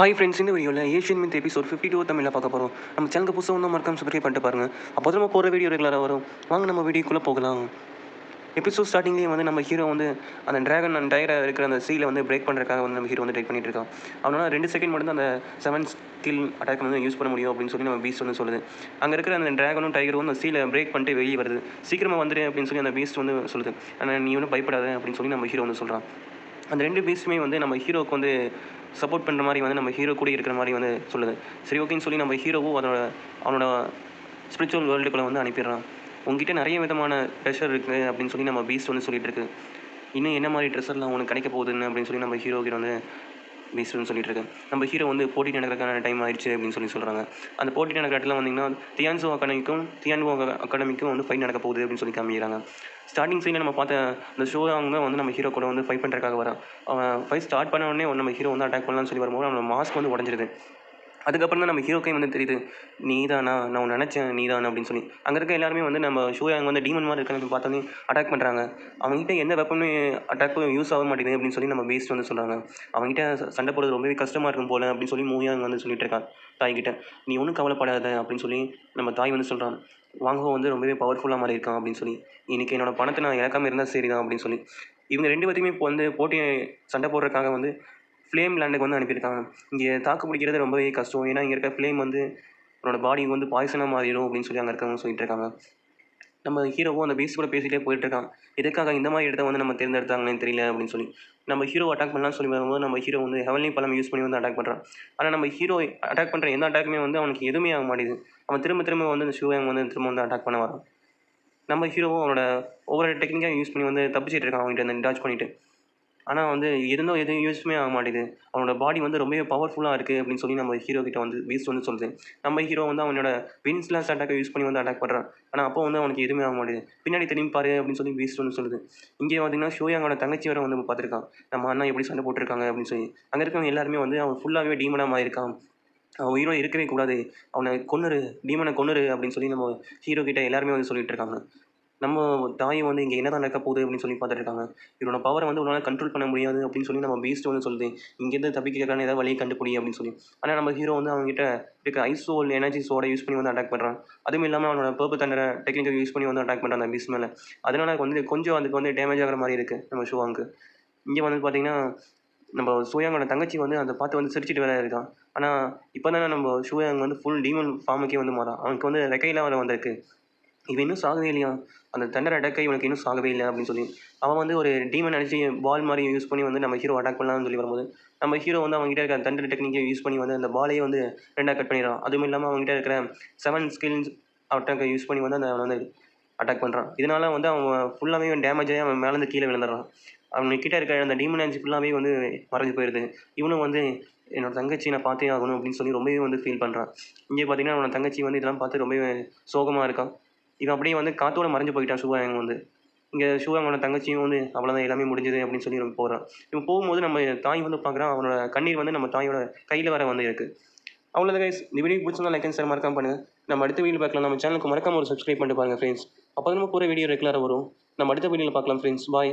Hi friends இந்த வீடியோவில் Asian myth episode fifty two தமிழில் பார்க்க போகிறோம் நம்ம சேனலுக்கு புதுசாக ஒன்றும் மறக்காம சப்ஸ்கிரைப் பண்ணிட்டு பாருங்க. அப்போ நம்ம போகிற வீடியோ ரெகுலராக வரும். வாங்க நம்ம வீடியோக்குள்ளே போகலாம். எபிசோட் ஸ்டார்டிங்லேயே வந்து நம்ம ஹீரோ வந்து அந்த டிராகன் அண்ட் டயரை இருக்கிற அந்த சீலை வந்து பிரேக் பண்ணுறதுக்காக வந்து நம்ம ஹீரோ வந்து ட்ரை பண்ணிட்டு இருக்கான். அவனால் ரெண்டு செகண்ட் மட்டும் தான் அந்த செவன் ஸ்கில் அட்டாக் வந்து யூஸ் பண்ண முடியும் அப்படின்னு சொல்லி நம்ம பீஸ்ட் வந்து சொல்லுது. அங்கே இருக்கிற அந்த டிராகனும் டைகரும் அந்த சீலை பிரேக் பண்ணிட்டு வெளியே வருது. சீக்கிரமாக வந்துடு அப்படின்னு சொல்லி அந்த பீஸ்ட் வந்து சொல்லுது. ஆனால் நீ ஒன்றும் பயப்படாத அப்படின்னு சொல்லி நம்ம ஹீரோ வந்து சொல்கிறான் அந்த ரெண்டு பேஸுமே வந்து நம்ம ஹீரோவுக்கு வந்து சப்போர்ட் பண்ணுற மாதிரி வந்து நம்ம ஹீரோ கூட இருக்கிற மாதிரி வந்து சொல்லுது. சரி ஓகேன்னு சொல்லி நம்ம ஹீரோவும் அதோட அவனோட ஸ்பிரிச்சுவல் வேர்ல்டுக்குள்ளே வந்து அனுப்பிடுறான். உங்ககிட்ட நிறைய விதமான ப்ரெஷர் இருக்குது அப்படின்னு சொல்லி நம்ம பீஸ்ட் வந்து சொல்லிட்டு இருக்கு. இன்னும் என்ன மாதிரி ட்ரெஸ்ஸர்லாம் உனக்கு கிடைக்க போகுதுன்னு அப்படின்னு சொல்லி நம்ம ஹீரோ கிட்ட வந்து பீஸ்ட் சொல்லிட்டு இருக்கேன் நம்ம ஹீரோ வந்து போட்டி நடக்கிறதுக்கான டைம் ஆயிடுச்சு அப்படின்னு சொல்லி சொல்கிறாங்க அந்த போட்டி நடக்கிற இடத்துல வந்தீங்கன்னா தியான்சோ அகாடமிக்கும் தியான்வோ அகாடமிக்கும் வந்து ஃபைட் நடக்க போகுது அப்படின்னு சொல்லி காமிக்கிறாங்க. ஸ்டார்டிங் சீனில் நம்ம பார்த்த அந்த ஷோ அவங்க வந்து நம்ம ஹீரோ கூட வந்து ஃபைட் பண்ணுறதுக்காக வரான் அவன் ஃபைட் ஸ்டார்ட் பண்ண உடனே நம்ம ஹீரோ வந்து அட்டாக் பண்ணலாம்னு சொல்லி வரும்போது நம்ம மாஸ்க் வந்து உடஞ்சிருது. அதுக்கப்புறம் தான் நம்ம ஹீரோக்கே வந்து தெரியுது நீ தானா நான் உன்னை நினச்சேன் நீ அப்படின்னு சொல்லி. அங்கே இருக்க எல்லாருமே வந்து நம்ம ஷூயாங் அங்கே வந்து டீமன் மாதிரி இருக்கான்னு பார்த்தோன்னே அட்டாக் பண்ணுறாங்க அவங்ககிட்ட எந்த வெப்பனும் அட்டாக்கும் யூஸ் ஆக மாட்டேங்குது அப்படின்னு சொல்லி நம்ம பேஸ்ட் வந்து சொல்கிறாங்க அவங்ககிட்ட ச- சண்டை போடுறது ரொம்பவே கஷ்டமாக இருக்கும் போல அப்படின்னு சொல்லி மூவியாக வந்து சொல்லிட்டு இருக்கான். தாய்கிட்ட நீ ஒன்றும் கவலைப்படாத அப்படின்னு சொல்லி நம்ம தாய் வந்து சொல்கிறான் வாங்கோ வந்து ரொம்பவே பவர்ஃபுல்லாக மாதிரி இருக்கான் அப்படின்னு சொல்லி. இன்னைக்கு என்னோடய பணத்தை நான் இழக்காம இருந்தால் சரி தான் அப்படின்னு சொல்லி. இவங்க ரெண்டு பேர்த்தையுமே இப்போ வந்து போட்டி சண்டை போடுறதுக்காக வந்து ஃப்ளேம் லேண்டுக்கு வந்து அனுப்பியிருக்காங்க. இங்கே தாக்கு பிடிக்கிறது ரொம்பவே கஷ்டம். ஏன்னா இங்கே இருக்க ஃப்ளேம் வந்து அவனோட பாடி வந்து பாய்சனாக மாறிடும் அப்படின்னு சொல்லி அங்கே இருக்கவங்க சொல்லிட்டு இருக்காங்க. நம்ம ஹீரோவும் அந்த பேஸ் கூட பேசிகிட்டே போயிட்டு இருக்கான். எதுக்காக இந்த மாதிரி இடத்த வந்து நம்ம தேர்ந்தெடுத்தாங்கன்னு தெரியல அப்படின்னு சொல்லி. நம்ம ஹீரோ அட்டாக் பண்ணலாம்னு சொல்லி வரும்போது நம்ம ஹீரோ வந்து ஹெவன்லி பழம் யூஸ் பண்ணி வந்து அட்டாக் பண்ணுறான் ஆனால் நம்ம ஹீரோ அட்டாக் பண்ணுற எந்த அட்டாக்குமே வந்து அவனுக்கு எதுவுமே ஆக மாட்டேங்குது. அவன் திரும்ப திரும்ப வந்து அந்த ஷூவை வந்து திரும்ப வந்து அட்டாக் பண்ண வரான். நம்ம ஹீரோவும் அவனோட ஒவ்வொரு டெக்னிக்காக யூஸ் பண்ணி வந்து தப்பிச்சிட்டு இருக்கான் அவன்கிட்ட அந்த டாச் பண்ணிட்டு. ஆனால் வந்து இருந்தும் எதுவும் யூஸ்மே ஆக மாட்டேது அவனோட பாடி வந்து ரொம்பவே பவர்ஃபுல்லாக இருக்குது அப்படின்னு சொல்லி நம்ம ஹீரோ கிட்ட வந்து பீஸ்ட் வந்து சொல்லுது. நம்ம ஹீரோ வந்து அவனோட வின்ஸ்லாஸ் அட்டாக்கை யூஸ் பண்ணி வந்து அட்டாக் பண்ணுறான் ஆனால் அப்போ வந்து அவனுக்கு எதுவுமே ஆக மாட்டேது பின்னாடி திரும்பி பாரு அப்படின்னு சொல்லி பீஸ்ட் வந்து சொல்லுது. இங்கே பார்த்தீங்கன்னா ஷோயாங்கோட தங்கச்சி வர வந்து பார்த்துருக்கான். நம்ம அண்ணா எப்படி சண்டை போட்டிருக்காங்க அப்படின்னு சொல்லி. அங்கே இருக்கவங்க எல்லாருமே வந்து அவன் ஃபுல்லாகவே டீமனாக மாறியிருக்கான். அவன் ஹீரோ இருக்கவே கூடாது. அவனை கொன்னுரு டீமனை கொன்னுரு அப்படின்னு சொல்லி நம்ம ஹீரோ கிட்ட எல்லாருமே வந்து சொல்லிட்டு இருக்காங்க. நம்ம தாயை வந்து இங்கே என்ன தான் நடக்க போகுது அப்படின்னு சொல்லி பார்த்துட்டு இருக்காங்க இவனோட பவரை வந்து உன்னால் கண்ட்ரோல் பண்ண முடியாது அப்படின்னு சொல்லி நம்ம பீஸ்ட் வந்து சொல்லுது. இங்கேருந்து தப்பிக்கிறதுக்கான ஏதாவது வழியை கண்டுபிடி அப்படின்னு சொல்லி. ஆனால் நம்ம ஹீரோ வந்து அவங்ககிட்ட இருக்க ஐஸ் சோல் எனர்ஜி சோட யூஸ் பண்ணி வந்து அட்டாக் பண்ணுறான் அதுவும் இல்லாமல் அவனோட பர்ப்பு தண்டரை டெக்னிக்கல் யூஸ் பண்ணி வந்து அட்டாக் பண்ணுறான் அந்த பீஸ் மேலே. அதனால வந்து கொஞ்சம் அதுக்கு வந்து டேமேஜ் ஆகிற மாதிரி இருக்குது நம்ம ஷோவாங்க்கு. இங்கே வந்து பார்த்தீங்கன்னா நம்ம சூயாங்கோட தங்கச்சி வந்து அதை பார்த்து வந்து சிரிச்சிட்டு வேற இருக்கான் ஆனால் இப்போ தானே நம்ம சூயாங் வந்து ஃபுல் டீமன் ஃபார்முக்கே வந்து மாறான் அவனுக்கு வந்து ரெக்கையெல்லாம் வர வந்திருக்கு. இவன் இன்னும் சாகவே இல்லையா? அந்த தண்டர் அட்டாக்கை இவனுக்கு இன்னும் சாகவே இல்லை அப்படின்னு சொல்லி. அவன் வந்து ஒரு டீமன் அடிச்சு பால் மாதிரி யூஸ் பண்ணி வந்து நம்ம ஹீரோ அட்டாக் பண்ணலாம்னு சொல்லி வரும்போது நம்ம ஹீரோ வந்து அவங்ககிட்ட இருக்கிற தண்டர் டெக்னிக்கை யூஸ் பண்ணி வந்து அந்த பாலையே வந்து ரெண்டாக கட் பண்ணிடுறான். அதுவும் இல்லாமல் அவங்ககிட்ட இருக்கிற செவன் ஸ்கில்ஸ் அட்டாக்கை யூஸ் பண்ணி வந்து அந்த அவனை வந்து அட்டாக் பண்ணுறான் இதனால வந்து அவன் ஃபுல்லாகவே டேமேஜ் ஆகி அவன் மேலேருந்து கீழே விழுந்துடுறான். அவன்கிட்ட இருக்க அந்த டீமன் அடிச்சு ஃபுல்லாகவே வந்து மறைஞ்சு போயிடுது இவனும் வந்து என்னோட தங்கச்சி நான் பார்த்தே ஆகணும் அப்படின்னு சொல்லி ரொம்பவே வந்து ஃபீல் பண்ணுறான் இங்கே பார்த்தீங்கன்னா அவனோட தங்கச்சி வந்து இதெல்லாம் பார்த்து ரொம்பவே சோகமாக இருக்கான். இவன் அப்படியே வந்து காத்தோட மறைஞ்சு போயிட்டான் ஷூவாங்க வந்து. இங்கே ஷூவாங்கோட தங்கச்சியும் வந்து அவ்வளோதான் எல்லாமே முடிஞ்சது அப்படின்னு சொல்லி நம்ம போகிறான் இவன் போகும்போது நம்ம தாய் வந்து பார்க்குறான் அவனோட கண்ணீர் வந்து நம்ம தாயோட கையில் வர வந்து இருக்குது அவ்வளோதான் கைஸ் இந்த வீடியோ பிடிச்சிருந்தா லைக் அண்ட் ஷேர் மறக்காம பண்ணுங்கள் நம்ம அடுத்த வீடியோ பார்க்கலாம். நம்ம சேனலுக்கு மறக்காம ஒரு சப்ஸ்கிரைப் பண்ணிட்டு பாருங்கள் ஃப்ரெண்ட்ஸ் அப்போ தான் நம்ம போகிற வீடியோ ரெகுலராக வரும். நம்ம அடுத்த வீடியோவில் பார்க்கலாம் ஃப்ரெண்ட்ஸ் பாய்